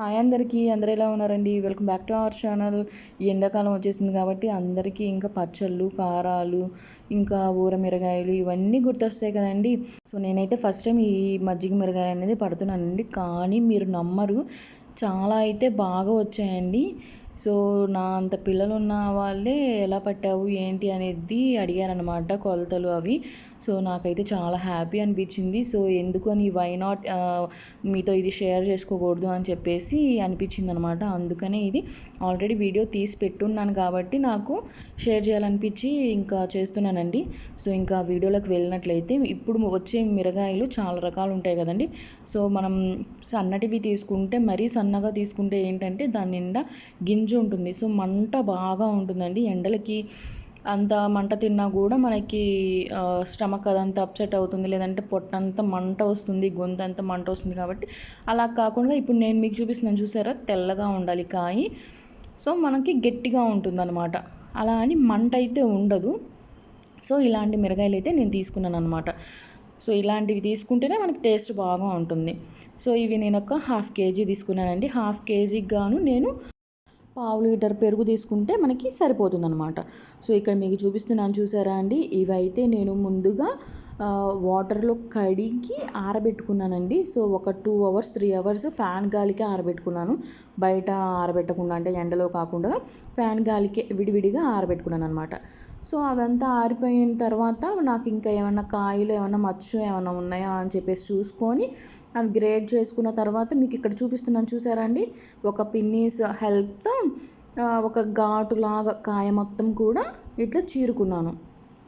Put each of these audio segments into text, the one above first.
Hi అందరికీ అందరూ ఎలా ఉన్నారండి? Welcome back to our channel ఈ ఎండాకాలం వచ్చేసింది కాబట్టి అందరికీ ఇంకా పచ్చళ్ళు కారాలు ఇంకా ఊర మిరగాయలు ఇవన్నీ గుర్తొస్తాయి కదండి. సో నేనైతే ఫస్ట్ టైం ఈ మజ్జిగ మిరగాయలు అనేది పడుతున్నానండి. కానీ మీరు నమ్మరు చాలా అయితే బాగా వచ్చాయండి. సో నా అంత పిల్లలు ఉన్న వాళ్ళే ఎలా పట్టావు ఏంటి అనేది అడిగారనమాట కొలతలు అవి. సో నాకైతే చాలా హ్యాపీ అనిపించింది. సో ఎందుకని వై నాట్ మీతో ఇది షేర్ చేసుకోకూడదు అని చెప్పేసి అనిపించింది అనమాట అందుకనే ఇది ఆల్రెడీ వీడియో తీసి పెట్టున్నాను కాబట్టి నాకు షేర్ చేయాలనిపించి ఇంకా చేస్తున్నానండి. సో ఇంకా వీడియోలోకి వెళ్ళినట్లయితే ఇప్పుడు వచ్చే మిరగాయలు చాలా రకాలు ఉంటాయి కదండి. సో మనం సన్నటివి తీసుకుంటే మరీ సన్నగా తీసుకుంటే ఏంటంటే దాని నిండా గింజ ఉంటుంది. సో మంట బాగా ఉంటుందండి. ఎండలకి అంత మంట తిన్నా కూడా మనకి స్టమక్ అదంతా అప్సెట్ అవుతుంది. లేదంటే పొట్టంతా మంట వస్తుంది గొంతు అంతా మంట వస్తుంది కాబట్టి అలా కాకుండా ఇప్పుడు నేను మీకు చూపిస్తున్నాను చూసారా? తెల్లగా ఉండాలి కాయి. సో మనకి గట్టిగా ఉంటుంది అనమాట అలా అని మంట అయితే ఉండదు. సో ఇలాంటి మిరగాయలు అయితే నేను తీసుకున్నాను అనమాట సో ఇలాంటివి తీసుకుంటేనే మనకి టేస్ట్ బాగా ఉంటుంది. సో ఇవి నేను ఒక హాఫ్ కేజీ తీసుకున్నానండి. హాఫ్ కేజీకి గాను నేను పావు లీటర్ పెరుగు తీసుకుంటే మనకి సరిపోతుంది అనమాట సో ఇక్కడ మీకు చూపిస్తున్నాను చూసారా అండి? ఇవైతే నేను ముందుగా వాటర్లో కడిగి ఆరబెట్టుకున్నానండి. సో ఒక two hours three hours fan గాలికి ఆరబెట్టుకున్నాను. బయట ఆరబెట్టకుండా అంటే ఎండలో కాకుండా ఫ్యాన్ గాలికి విడివిడిగా ఆరబెట్టుకున్నాను అనమాట సో అవంతా ఆరిపోయిన తర్వాత నాకు ఇంకా ఏమైనా కాయలు ఏమైనా మచ్చు ఏమైనా ఉన్నాయా అని చెప్పేసి చూసుకొని అవి గ్రేడ్ చేసుకున్న తర్వాత మీకు ఇక్కడ చూపిస్తున్నాను చూసారా అండి ఒక పిన్నీస్ హెల్ప్తో ఒక ఘాటులాగా కాయ మొత్తం కూడా ఇట్లా చీరుకున్నాను.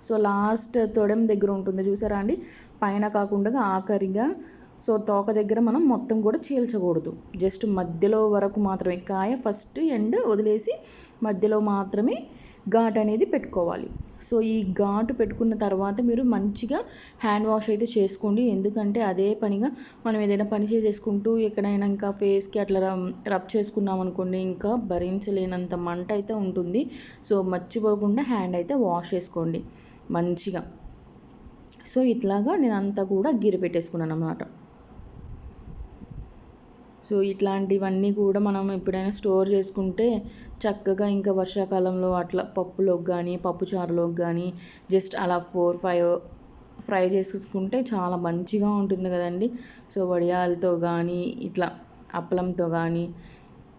సో లాస్ట్ తొడెం దగ్గర ఉంటుంది చూసారా అండి పైన కాకుండా ఆఖరిగా. సో తోక దగ్గర మనం మొత్తం కూడా చీల్చకూడదు. జస్ట్ మధ్యలో వరకు మాత్రమే. కాయ ఫస్ట్ ఎండ్ వదిలేసి మధ్యలో మాత్రమే ఘాట్ అనేది పెట్టుకోవాలి. సో ఈ ఘాటు పెట్టుకున్న తర్వాత మీరు మంచిగా హ్యాండ్ వాష్ అయితే చేసుకోండి. ఎందుకంటే అదే పనిగా మనం ఏదైనా పని చేసేసుకుంటూ ఎక్కడైనా ఇంకా ఫేస్కి అట్లా రబ్ చేసుకున్నాం అనుకోండి ఇంకా భరించలేనంత మంట అయితే ఉంటుంది. సో మర్చిపోకుండా హ్యాండ్ అయితే వాష్ చేసుకోండి. మంచిగా. సో ఇట్లాగా నేను అంతా కూడా గిరి పెట్టేసుకున్నాను అన్నమాట సో ఇట్లాంటివన్నీ కూడా మనం ఎప్పుడైనా స్టోర్ చేసుకుంటే చక్కగా ఇంకా వర్షాకాలంలో అట్లా పప్పులోకి కానీ పప్పుచారులోకి కానీ జస్ట్ అలా ఫోర్ ఫైవ్ ఫ్రై చేసుకుంటే చాలా మంచిగా ఉంటుంది కదండి. సో వడియాలతో కానీ ఇట్లా అప్పలంతో కానీ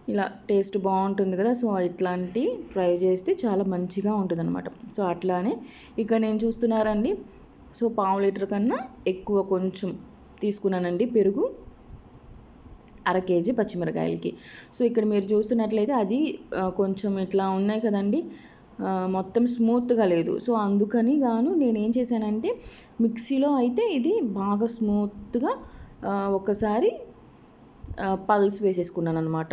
ఇలా టేస్ట్ బాగుంటుంది కదా. సో ఇట్లాంటి ఫ్రై చేస్తే చాలా మంచిగా ఉంటుంది అనమాట సో అట్లానే ఇక్కడ నేను చూస్తున్నారండి సో పావు లీటర్ కన్నా ఎక్కువ కొంచెం తీసుకున్నానండి పెరుగు. అర కేజీ పచ్చిమిరకాయలకి. సో ఇక్కడ మీరు చూస్తున్నట్లయితే అది కొంచెం ఇట్లా ఉన్నాయి కదండి. మొత్తం స్మూత్గా లేదు. సో అందుకని గాను నేనేం చేశానంటే మిక్సీలో అయితే ఇది బాగా స్మూత్గా ఒకసారి పల్స్ వేసేసుకున్నాను అనమాట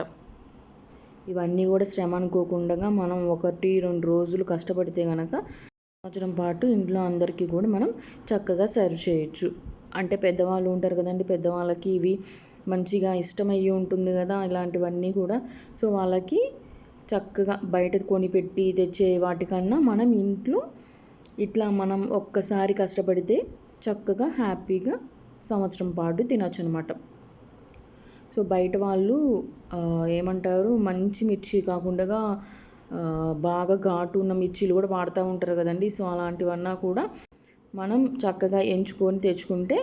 ఇవన్నీ కూడా శ్రమ అనుకోకుండా మనం ఒకటి రెండు రోజులు కష్టపడితే కనుక సంవత్సరం పాటు ఇంట్లో అందరికీ కూడా మనం చక్కగా సర్వ్ చేయొచ్చు. అంటే పెద్దవాళ్ళు ఉంటారు కదండి పెద్దవాళ్ళకి ఇవి మంచిగా ఇష్టమయ్యి ఉంటుంది కదా ఇలాంటివన్నీ కూడా. సో వాళ్ళకి చక్కగా బయట కొనిపెట్టి తెచ్చే వాటికన్నా మనం ఇంట్లో ఇట్లా మనం ఒక్కసారి కష్టపడితే చక్కగా హ్యాపీగా సంవత్సరం పాటు తినొచ్చు అనమాట సో బయట వాళ్ళు ఏమంటారు మంచి మిర్చి కాకుండా బాగా ఘాటు ఉన్న మిర్చీలు కూడా వాడుతూ ఉంటారు కదండి. సో అలాంటివన్నా కూడా మనం చక్కగా ఎంచుకొని తెచ్చుకుంటే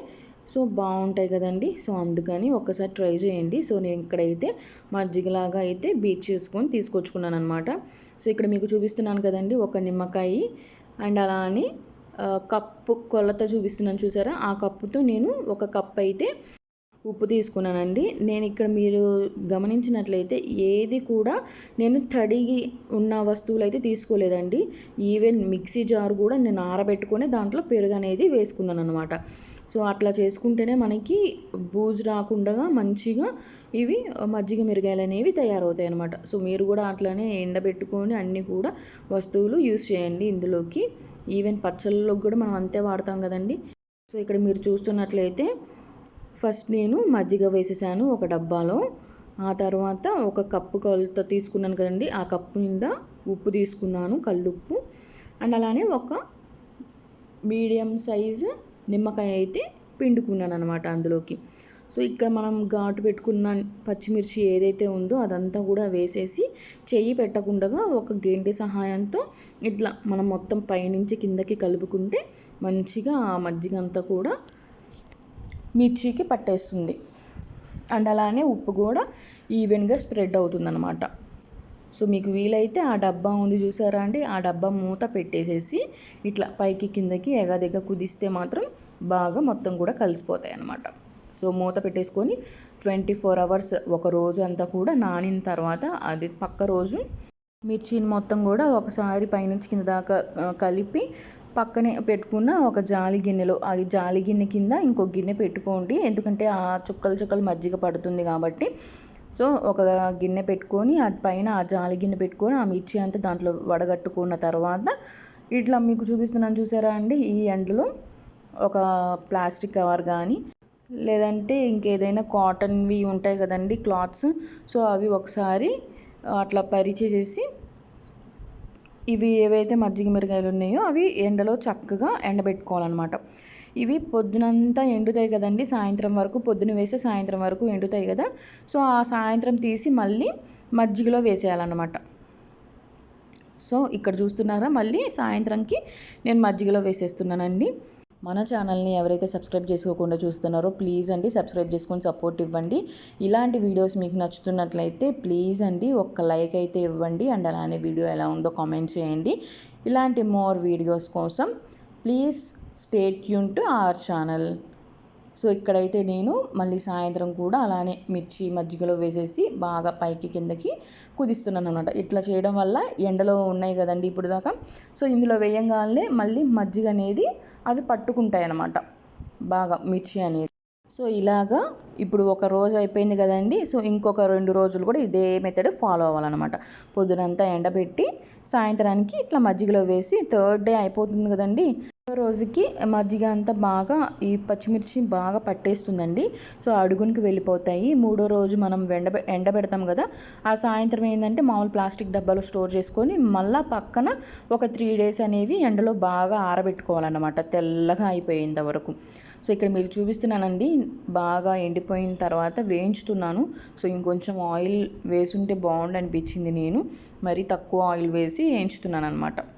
సో బాగుంటాయి కదండి. సో అందుకని ఒక్కసారి ట్రై చేయండి. సో నేను ఇక్కడైతే మజ్జిగలాగా అయితే బీట్ చేసుకొని తీసుకొచ్చుకున్నాను అనమాట సో ఇక్కడ మీకు చూపిస్తున్నాను కదండి ఒక నిమ్మకాయ అండ్ అలా అని కప్పు కొలత చూపిస్తున్నాను చూసారా? ఆ కప్పుతో నేను ఒక కప్ అయితే ఉప్పు తీసుకున్నానండి. నేను ఇక్కడ మీరు గమనించినట్లయితే ఏది కూడా నేను తడిగి ఉన్న వస్తువులు అయితే తీసుకోలేదండి. ఈవెన్ మిక్సీ జార్ కూడా నేను ఆరబెట్టుకొని దాంట్లో పెరుగు అనేది వేసుకున్నాను అనమాట సో అట్లా చేసుకుంటేనే మనకి బూజు రాకుండా మంచిగా ఇవి మజ్జిగ మిరగాయలు అనేవి తయారవుతాయి అనమాట సో మీరు కూడా అట్లానే ఎండబెట్టుకొని అన్నీ కూడా వస్తువులు యూస్ చేయండి ఇందులోకి. ఈవెన్ పచ్చళ్ళలోకి కూడా మనం అంతే వాడతాం కదండి. సో ఇక్కడ మీరు చూస్తున్నట్లయితే ఫస్ట్ నేను మజ్జిగ వేసేసాను ఒక డబ్బాలో. ఆ తర్వాత ఒక కప్పు కొలత తీసుకున్నాను కదండి. ఆ కప్పు నిండా ఉప్పు తీసుకున్నాను కల్లుప్పు. అండ్ అలానే ఒక మీడియం సైజు నిమ్మకాయ అయితే పిండుకున్నాను అనమాట అందులోకి. సో ఇక్కడ మనం ఘాటు పెట్టుకున్న పచ్చిమిర్చి ఏదైతే ఉందో అదంతా కూడా వేసేసి చెయ్యి పెట్టకుండా ఒక గేంటి సహాయంతో ఇట్లా మనం మొత్తం పైనుంచి కిందకి కలుపుకుంటే మంచిగా ఆ మజ్జిగ అంతా కూడా మిర్చికి పట్టేస్తుంది. అండ్ అలానే ఉప్పు కూడా ఈవెన్గా స్ప్రెడ్ అవుతుందన్నమాట. సో మీకు వీలైతే ఆ డబ్బా ఉంది చూసారా అండి? ఆ డబ్బా మూత పెట్టేసేసి ఇట్లా పైకి కిందకి ఎగదెగ కుదిస్తే మాత్రం బాగా మొత్తం కూడా కలిసిపోతాయి అన్నమాట సో మూత పెట్టేసుకొని ట్వంటీ ఫోర్ అవర్స్ ఒక రోజు అంతా కూడా నానిన తర్వాత అది పక్క రోజు మిర్చిని మొత్తం కూడా ఒకసారి పైనుంచి కింద దాకా కలిపి పక్కనే పెట్టుకున్న ఒక జాలి గిన్నెలో ఆ జాలి గిన్నె కింద ఇంకో గిన్నె పెట్టుకోండి. ఎందుకంటే ఆ చుక్కలు చుక్కలు మజ్జిగ పడుతుంది కాబట్టి. సో ఒక గిన్నె పెట్టుకొని అది పైన ఆ జాలి గిన్నె పెట్టుకొని ఆ మిర్చి అంతా దాంట్లో వడగట్టుకున్న తర్వాత ఇట్లా మీకు చూపిస్తున్నాను చూసారా అండి? ఈ ఎండలో ఒక ప్లాస్టిక్ కవర్ కానీ లేదంటే ఇంకేదైనా కాటన్వి ఉంటాయి కదండి క్లాత్స్. సో అవి ఒకసారి అట్లా పరిచేసేసి ఇవి ఏవైతే మజ్జిగ మిరగాయలు ఉన్నాయో అవి ఎండలో చక్కగా ఎండబెట్టుకోవాలన్నమాట. ఇవి పొద్దునంతా ఎండుతాయి కదండి సాయంత్రం వరకు పొద్దున వేస్తే సాయంత్రం వరకు ఎండుతాయి కదా. సో ఆ సాయంత్రం తీసి మళ్ళీ మజ్జిగలో వేసేయాలన్నమాట. సో ఇక్కడ చూస్తున్నారా మళ్ళీ సాయంత్రంకి నేను మజ్జిగలో వేసేస్తున్నానండి. మన ఛానల్ని ఎవరైతే సబ్స్క్రైబ్ చేసుకోకుండా చూస్తున్నారో ప్లీజ్ అండి సబ్స్క్రైబ్ చేసుకొని సపోర్ట్ ఇవ్వండి. ఇలాంటి వీడియోస్ మీకు నచ్చుతున్నట్లయితే ప్లీజ్ అండి ఒక్క లైక్ అయితే ఇవ్వండి అండ్ అలానే వీడియో ఎలా ఉందో కామెంట్ చేయండి. ఇలాంటి మోర్ వీడియోస్ కోసం please stay tune to our channel. So ఇక్కడైతే నేను మళ్ళీ సాయంత్రం కూడా అలానే మిర్చి మజ్జిగలో వేసేసి బాగా పైకి కిందకి కుదిస్తున్నాను అనమాట ఇట్లా చేయడం వల్ల ఎండలో ఉన్నాయి కదండి ఇప్పుడు దాకా. సో ఇందులో వేయంగానే మళ్ళీ మజ్జిగ అనేది అవి పట్టుకుంటాయి అన్నమాట బాగా మిర్చి అనేది. సో ఇలాగా ఇప్పుడు ఒక రోజు అయిపోయింది కదండి. సో ఇంకొక రెండు రోజులు కూడా ఇదే మెథడ్ ఫాలో అవ్వాలన్నమాట. పొద్దునంతా ఎండబెట్టి సాయంత్రానికి ఇట్లా మజ్జిగలో వేసి థర్డ్ డే అయిపోతుంది కదండి. రోజుకి మజ్జిగ అంతా బాగా ఈ పచ్చిమిర్చి బాగా పట్టేస్తుందండి. సో అడుగునికి వెళ్ళిపోతాయి. మూడో రోజు మనం ఎండ ఎండబెడతాం కదా ఆ సాయంత్రం ఏంటంటే మామూలు ప్లాస్టిక్ డబ్బాలో స్టోర్ చేసుకొని మళ్ళీ పక్కన ఒక త్రీ డేస్ అనేవి ఎండలో బాగా ఆరబెట్టుకోవాలన్నమాట. తెల్లగా అయిపోయేంత వరకు. సో ఇక్కడ మీరు చూపిస్తున్నానండి బాగా ఎండిపోయిన తర్వాత వేయించుతున్నాను. సో ఇంకొంచెం ఆయిల్ వేసుంటే బాగుండు అనిపించింది నేను. మరీ తక్కువ ఆయిల్ వేసి వేయించుతున్నాను అనమాట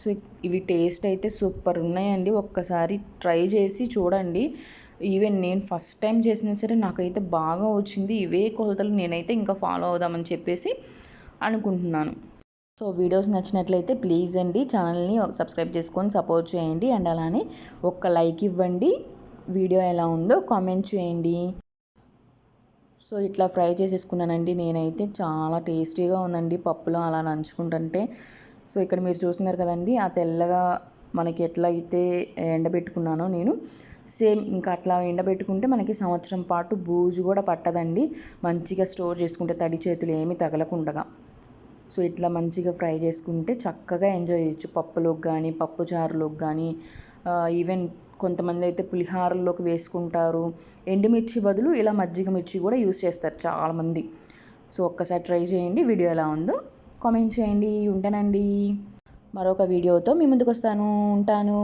సో ఇవి టేస్ట్ అయితే సూపర్ ఉన్నాయండి. ఒక్కసారి ట్రై చేసి చూడండి. ఈవెన్ నేను ఫస్ట్ టైం చేసినా సరే నాకైతే బాగా వచ్చింది. ఇవే కొలతలు నేనైతే ఇంకా ఫాలో అవుదామని చెప్పేసి అనుకుంటున్నాను. సో వీడియోస్ నచ్చినట్లయితే ప్లీజ్ అండి ఛానల్ని సబ్స్క్రైబ్ చేసుకొని సపోర్ట్ చేయండి. అండ్ అలానే ఒక్క లైక్ ఇవ్వండి. వీడియో ఎలా ఉందో కామెంట్ చేయండి. సో ఇట్లా ఫ్రై చేసేసుకున్నానండి. నేనైతే చాలా టేస్టీగా ఉందండి పప్పులో అలా నంచుకుంటుంటే. సో ఇక్కడ మీరు చూస్తున్నారు కదండి ఆ తెల్లగా మనకి ఎట్లా అయితే ఎండబెట్టుకున్నానో నేను సేమ్ ఇంకా అట్లా ఎండబెట్టుకుంటే మనకి సంవత్సరం పాటు బూజు కూడా పట్టదండి. మంచిగా స్టోర్ చేసుకుంటే తడి చేతులు ఏమీ తగలకుండా సో ఇట్లా మంచిగా ఫ్రై చేసుకుంటే చక్కగా ఎంజాయ్ చేయొచ్చు. పప్పులోకి కానీ పప్పు చారులోకి కానీ ఈవెన్ కొంతమంది అయితే పులిహారలోకి వేసుకుంటారు. ఎండుమిర్చి బదులు ఇలా మజ్జిగ మిర్చి కూడా యూస్ చేస్తారు చాలామంది. సో ఒక్కసారి ట్రై చేయండి వీడియో ఎలా ఉందో. కామెంట్ చేయండి ఉంటానండి. మరొక వీడియోతో మీ ముందుకు వస్తాను ఉంటాను.